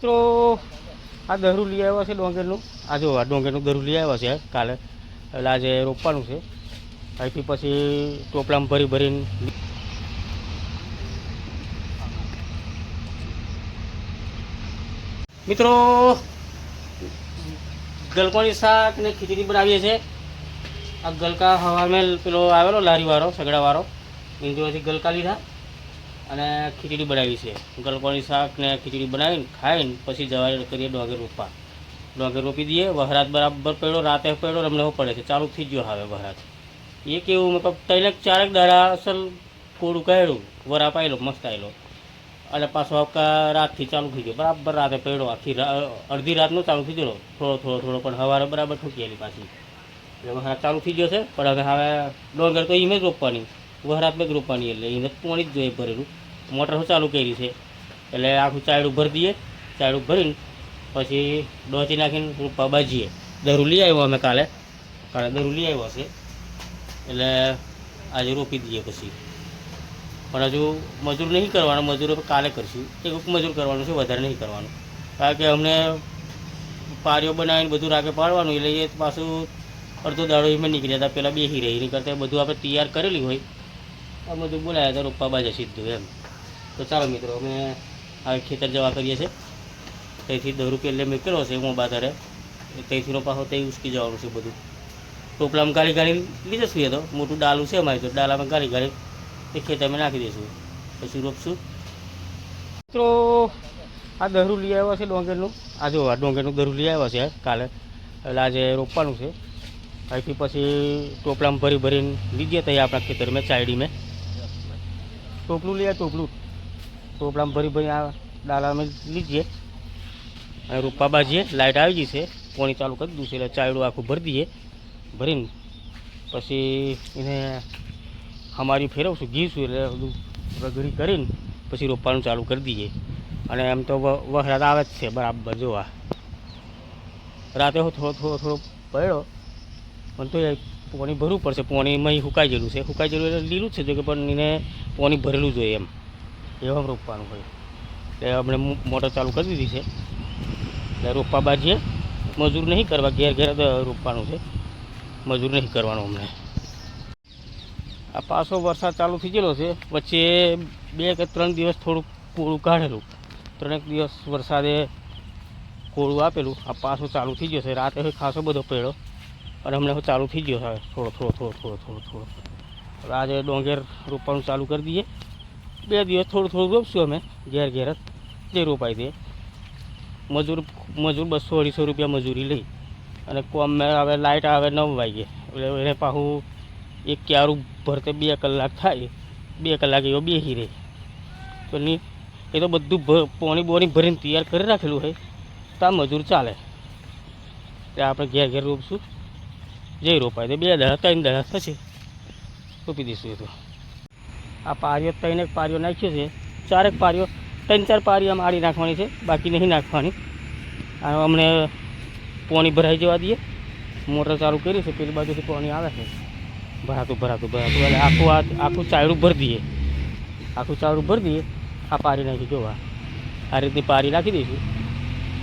મિત્રો, આ દરું લઈ આવ્યા છે ડોંગરનું. આ જો, આ ડોંગરનું દરું લઈ આવ્યા છે કાલે. એટલે આજે રોપવાનું છે. અહીંથી પછી ટોપલામાં ભરી ભરીને મિત્રો, ગલકોની શાક ને ખીચડી બનાવીએ છીએ આ ગલકા હવામેલ પેલો આવેલો લારીવાળો, સગડાવાળો. એની જોડેથી ગલકા લીધા. અને ખીચડી બનાવી છે. ગલકોની શાક ને ખીચડી બનાવીને ખાઈને પછી જવા કરીએ ડોંગર રોપા ડોંગર રોપી દઈએ, વહરાત બરાબર પડ્યો, રાતે પડ્યો એવું પડે છે. ચાલુ થઈ ગયો હવે વહરાત. એ કેવું મતલબ ત્રણેક ચારેક દાડા અસલ કોડું કાઢ્યું વરાપ આવેલો મસ્ત આવેલો અને પાછો આવકા રાતથી ચાલુ થઈ ગયો. બરાબર રાતે પડ્યો, આખી અડધી રાતનો ચાલુ થઈ ગયો. થોડો થોડો થોડો, પણ સવારે બરાબર ઠૂકી ઠૂકેલી પાછી. એટલે વહરાત ચાલુ થઈ ગયો છે, પણ હવે હવે ડોંગર તો ઈમેજ રોપવાની. વહરાતમાં જ રોપવાની એટલે એને પાણી જ જોઈએ ભરેલું. મોટર ચાલુ કરી છે? એટલે આખું ચાયડું ભરી દઈએ, ચાયડું ભરીને પછી ડોચી નાખીને રૂપા બાજીએ. દરું લઈ આવ્યો અમે કાલે. કાલે દરું લઈ આવ્યો છે. એટલે આજે રોપી દઈએ પછી. પણ હજુ મજૂર નહીં કરવાનું, મજૂરો કાલે કરશું. એક મજૂર કરવાનું છે, વધારે નહીં કરવાનું. કારણ કે અમને પારીઓ બનાવીને બધું રાગે પાડવાનું, એટલે એ પાછું અડધો દાડો એમાં નીકળ્યા હતા પહેલાં બેસી રહી. એની કરતાં બધું આપણે તૈયાર કરેલી હોય આ બધું બોલાયા તો રોપવા બાજે સીધું એમ. તો ચાલો મિત્રો, અમે આ ખેતર જવા કરીએ છીએ. ત્યાંથી દસ રૂપિયા એટલે કર્યો છે હું બાધારે ત્યાંથીનો પાછો ત્યાં ઉસકી જવાનું છે બધું. ટોપલામાં ગાળી ગાળી લીધે છીએ તો. મોટું ડાલું છે અમારી તો. ડાલામાં ગાળી ગાળી એ ખેતરમાં નાખી દઈશું. પછી રોપશું. મિત્રો, આ દરું લઈ આવ્યા છે ડોંગરનું. આ જો, આ ડોંગરનું દરું લઈ આવ્યા છે કાલે. એટલે આજે રોપવાનું છે. અહીંથી પછી ટોપલામાં ભરી ભરીને લીધીએ ત્યાં આપણા ખેતરમાં ચાયડી મેં. ટોપલું લઈએ, ટોપલું. ટોપલામાં ભરી ભરી આ ડાલામાં લીધીએ. અને રૂપા બાજીએ લાઇટ આવી ગઈ છે. પોણી ચાલુ કરી દીધું છે, એટલે ચાયડું આખું ભરી દઈએ. ભરીને પછી એને અમારી ફેરવશું ઘીશું એટલે બધું રગડી કરીને પછી રોપવાનું ચાલુ કરી દઈએ. અને એમ તો વ- વરસાદ આવે જ છે, બરાબર, જોવા. રાતે હું થોડો થોડો થોડો પડ્યો, પણ તો પાણી ભરવું પડશે. પાણીમાં સુકાઈ ગયેલું છે. સુકાઈ ગયેલું એટલે લીલું છે. જો કે પણ એને પાણી ભરેલું જોઈએ એમ. એવા રોપવાનું હોય. એટલે આપણે મોટર ચાલુ કરી દીધી છે. એટલે રોપવા બાજીએ મજૂર નહીં કરવા. ઘેર ઘેર રોપવાનું છે. મજૂર નહીં કરવાનું અમને. આ પાછો વરસાદ ચાલુ થઈ ગયેલો છે. વચ્ચે બે કે ત્રણ દિવસ થોડુંક કોળું કાઢેલું. ત્રણેક દિવસ વરસાદે કોળું આપેલું. આ પાછો ચાલુ થઈ ગયો છે. રાતે ખાસો બધો પડ્યો. અને હમણાં હું ચાલુ થઈ ગયો હવે. થોડો થોડો થોડો થોડો થોડો થોડો. હવે આજે ડોંગેર રોપવાનું ચાલુ કરી દઈએ. બે દિવસ થોડું થોડું રોપશું અમે, ઘેર ઘેર જ. રોપાઈ દે મજૂર મજૂર બસો, અઢીસો રૂપિયા મજૂરી લઈ. અને કોમ હવે લાઇટ આવે નવ વાગે. એટલે એને પાછું એક ક્યારું ભરતે બે કલાક થાય. બે કલાક એવો બેસી રહે. તો ની, એ તો બધું પોણી બોણી ભરીને તૈયાર કરી રાખેલું હોય તો આ મજૂર ચાલે. એટલે આપણે ઘેર ઘેર રોપશું. જઈ રોપાય તો બે દડા ત્રણ દડા થશે. રોપી દઈશું એ તો. આ પારીઓ ત્રણ એક પારીઓ નાખ્યો છે. ચારેક પારીઓ, ત્રણ ચાર પારી આમ આડી નાખવાની છે. બાકી નહીં નાખવાની. અમને પાણી ભરાઈ જવા દઈએ. મોટર ચાલુ કરી છે, પેલી બાજુથી પાણી આવે છે. ભરાતું ભરાતું ભરાતું. એટલે આખું આ, આખું ચાયડું ભરી દઈએ. આખું ચાયડું ભરી દઈએ. આ પારી નાખી જોવા. આ રીતની પારી નાખી દઈશું.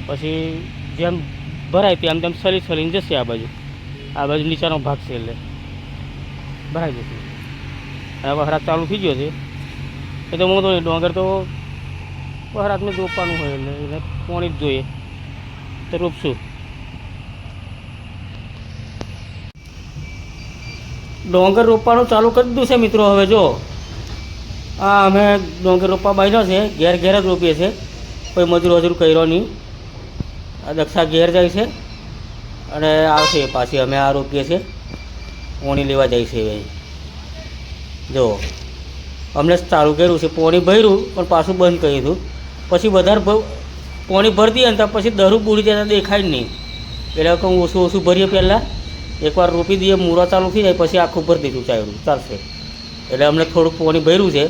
પછી જેમ ભરાય તેમ તેમ સલી સલીને જશે આ બાજુ. આ બાજુ નીચાનો ભાગ છે એટલે. ભરાઈ જશે હવે વહરાત ચાલુ થઈ ગયો છે. એ તો નહીં, ડોંગર તો વહરાતને રોપવાનું હોય એટલે એને પાણી જ જોઈએ. તો રોપશું. ડોંગર રોપવાનું ચાલુ કરી દીધું છે મિત્રો હવે જો. આ અમે ડોંગર રોપવા બાંધ્યો છે ઘેર ઘેર જ રોપીએ છીએ કોઈ મજૂર વજૂર કર્યો નહીં. આ દક્ષા ઘેર જાય છે. અને આવશે પાછી અમે આ રોપીએ છીએ. પોણી લેવા જાય છે ભાઈ જો, અમને ચાલુ કર્યું છે, પોણી ભર્યું, પણ પાછું બંધ કર્યું દીધું પછી વધારે પોણી ભરી દઈએ ને પછી દરું બુડી જતા દેખાય જ નહીં. એટલે કહું ઓછું ઓછું ભરીએ પહેલાં. એકવાર રોપી દઈએ, મૂરા ચાલુ થઈ જાય, પછી આખું ભરી દીધું ચાલ્યું ચાલશે. એટલે અમને થોડુંક પોણી ભર્યું છે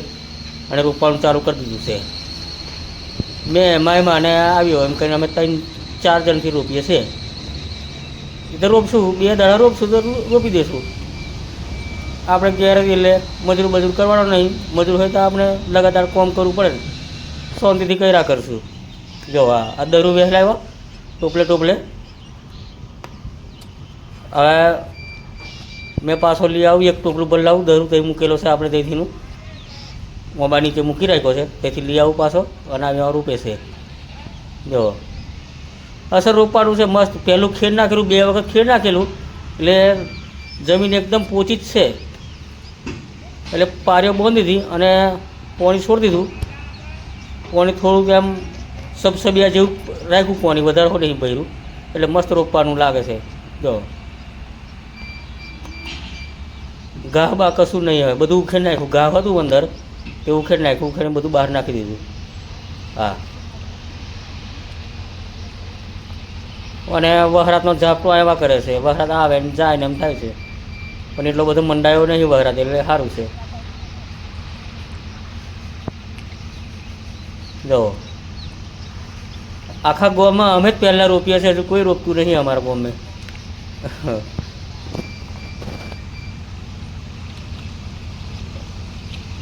અને રોપવાનું ચાલુ કરી દીધું છે. મેં એમાં એમાં આવ્યો, એમ કરીને અમે ત્રણ ચાર જણથી રોપીએ છીએ. તો રોપશું, બે દાડા રોપશું, તો રોપી દઈશું આપણે ઘેર એટલે મજૂર મજૂર કરવાનો નહીં. મજૂર હોય તો આપણે લગાતાર કોમ કરવું પડે શાંતિથી કર્યા કરશું. જો આ આ દરું વહેલાવ્યો ટોપલે ટોપલે. હવે મેં પાછો લઈ આવું, એક ટોપલું બદલાવું દરું તે મૂકેલો છે આપણે તેથીનું મોબા નીચે મૂકી રાખ્યો છે તેથી લઈ આવું પાછો, અને આવ્યા રૂપે છે. જો અસર રોપવાનું છે, મસ્ત. પહેલું ખેડ નાખેલું, બે વખત ખેડ નાખેલું. એટલે જમીન એકદમ પોચી જ છે. એટલે પારીઓ બાંધી દીધી અને પાણી છોડી દીધું. પાણી થોડુંક એમ સબસબિયા જેવું રાખ્યું પાણી, વધારે નહીં ભર્યું. એટલે મસ્ત રોપવાનું લાગે છે. જો. ઘા બા કશું નહીં હવે બધું ઉખેડી નાખ્યું. ઘા હતું અંદર, તે ઉખેડી નાખ્યું. ઉખેડીને બધું બહાર નાખી દીધું. હા. અને વહરાતનો ઝાપટો આવ્યા કરે છે. વહરાત આવે ને જાય ને એમ થાય છે. પણ એટલો બધો મંડાયો નહીં વહરાત, એટલે સારું છે. જો. આખા ગોવામાં અમે જ પહેલાં રોપીએ છીએ, હજુ કોઈ રોપતું નહીં અમારા ગોમે.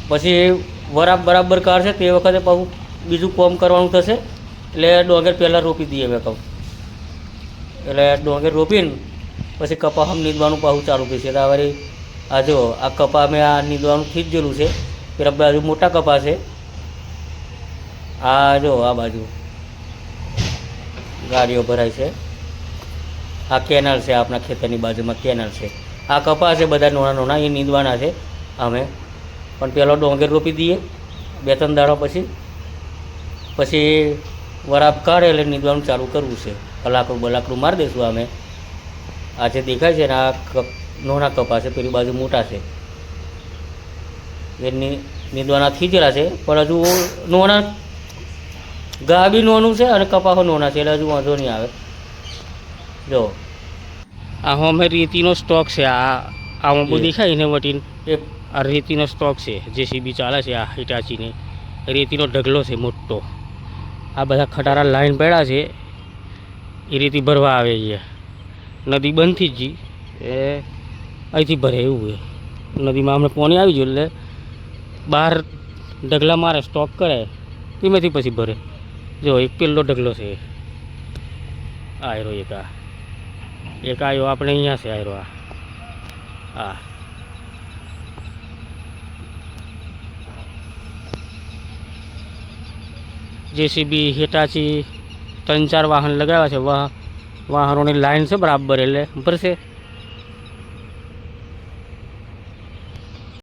પછી વરાપ બરાબર કાઢશે, તે વખતે પાછું બીજું કોમ કરવાનું થશે, એટલે ડોંગર પહેલાં રોપી દઈએ મેં કહું. એટલે ડોંગે રોપીને પછી કપા હમ નીંદવાનું પાછું ચાલુ થશે એટલે વળી આ જો, આ કપા મેં આ નીંદવાનું થઈ ગયેલું છે. પેલા બાજુ મોટા કપા છે. આ જો, આ બાજુ ગાડીઓ ભરાય છે. આ કેનાલ છે, આપણા ખેતરની બાજુમાં કેનાલ છે. આ કપા છે, બધા નાના નાના એ નીંદવાના છે અમે. પણ પહેલો ડોંગર રોપી દઈએ, બે ત્રણ દાડા પછી. પછી વરાપ કાઢે એટલે નીંદવાનું ચાલુ કરવું છે. કલાકડું બલાકડું મારી દઈશું અમે. આ જે દેખાય છે ને આ કપ નોના કપા છે પેલી બાજુ મોટા છે. એ ની નીંદવાના થીજેલા છે પણ હજુ નોના ગા બી નોનું છે અને કપાહો નોના છે એટલે હજુ વાંધો નહીં આવે. જો. આ અમે રેતીનો સ્ટોક છે આ આમાં બહુ દેખાય ને વટીને? એ. આ રેતીનો સ્ટોક છે જેસીબી ચાલે છે આ હિટાચીને. રેતીનો ઢગલો છે મોટો. આ બધા ખટારા લાઈન પડ્યા છે એ રીતે ભરવા આવે છે. નદી બંધથી જ એ અહીંથી ભરે એવું છે. નદીમાં હમણાં પાણી આવી ગયું એટલે બહાર ઢગલા મારે સ્ટોક કરે ધીમેથી પછી ભરે. જો એક પેલો ઢગલો છે. આયરો એક આ. એક આવ્યો આપણે અહીંયા છે આયરો આ. હા જેસીબી હિટાચી ત્રણ ચાર વાહન લગાવ્યા છે. વાહ વાહનોની લાઈન છે બરાબર એટલે ભરશે